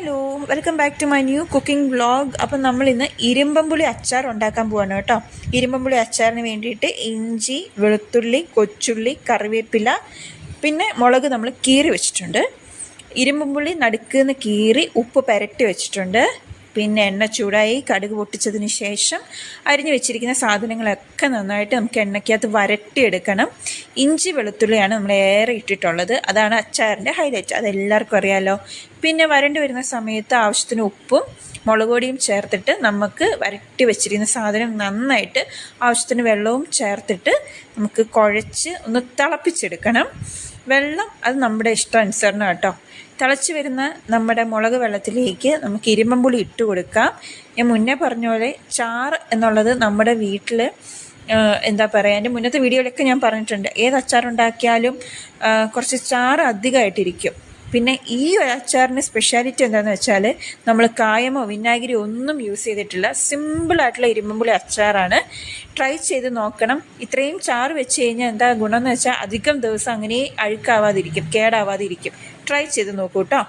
Hello welcome back to my new cooking vlog appam നമ്മൾ ഇന്ന് ഇരുമ്പമ്പുളി അച്ചാർ ഉണ്ടാക്കാൻ പോവാണ് കേട്ടോ. ഇരുമ്പമ്പുളി അച്ചാറിന് വേണ്ടിയിട്ട് ഇഞ്ചി വെളുത്തുള്ളി കൊച്ചുള്ളി കറിവേപ്പില പിന്നെ മുളക് നമ്മൾ കീറി വെച്ചിട്ടുണ്ട്. ഇരുമ്പമ്പുളി നടുക്കുന്ന് കീറി ഉപ്പ് പുരട്ടി വെച്ചിട്ടുണ്ട്. പിന്നെ എണ്ണ ചൂടായി കടുക് പൊട്ടിച്ചതിന് ശേഷം അരിഞ്ഞു വെച്ചിരിക്കുന്ന സാധനങ്ങളൊക്കെ നന്നായിട്ട് നമുക്ക് എണ്ണയ്ക്കകത്ത് വരട്ടിയെടുക്കണം. ഇഞ്ചി വെളുത്തുള്ളിയാണ് നമ്മൾ ഏറെ ഇട്ടിട്ടുള്ളത്. അതാണ് അച്ചാറിന്റെ ഹൈലൈറ്റ് അതെല്ലാവർക്കും അറിയാമല്ലോ പിന്നെ വരണ്ടി വരുന്ന സമയത്ത് ആവശ്യത്തിന് ഉപ്പും മുളക് പൊടിയും ചേർത്തിട്ട് നമുക്ക് വരട്ടി വെച്ചിരിക്കുന്ന സാധനം നന്നായിട്ട് ആവശ്യത്തിന് വെള്ളവും ചേർത്തിട്ട് നമുക്ക് കുഴച്ച് ഒന്ന് തിളപ്പിച്ചെടുക്കണം. വെള്ളം അത് നമ്മുടെ ഇഷ്ടം അനുസരണം കേട്ടോ. തിളച്ച് വരുന്ന നമ്മുടെ മുളക് വെള്ളത്തിലേക്ക് നമുക്ക് ഇരുമ്പമ്പുളി ഇട്ട് കൊടുക്കാം. ഞാൻ മുന്നേ പറഞ്ഞ പോലെ ചാറ് എന്നുള്ളത് നമ്മുടെ വീട്ടിൽ എന്താ പറയുക എന്റെ മുന്നത്തെ വീഡിയോയിലൊക്കെ ഞാൻ പറഞ്ഞിട്ടുണ്ട്. ഏത് അച്ചാറുണ്ടാക്കിയാലും കുറച്ച് ചാറ് അധികമായിട്ടിരിക്കും. പിന്നെ ഈ ഒരു അച്ചാറിന്റെ സ്പെഷ്യാലിറ്റി എന്താണെന്ന് വെച്ചാൽ നമ്മൾ കായമോ വിനാഗിരി ഒന്നും യൂസ് ചെയ്തിട്ടില്ല. സിമ്പിളായിട്ടുള്ള ഇരുമ്പുളി അച്ചാറാണ്. ട്രൈ ചെയ്ത് നോക്കണം. ഇത്രയും ചാറ് വെച്ച് കഴിഞ്ഞാൽ എന്താ ഗുണമെന്ന് വെച്ചാൽ അധികം ദിവസം അങ്ങനെ അഴുക്കാവാതിരിക്കും കേടാവാതിരിക്കും. ട്രൈ ചെയ്ത് നോക്കൂ കേട്ടോ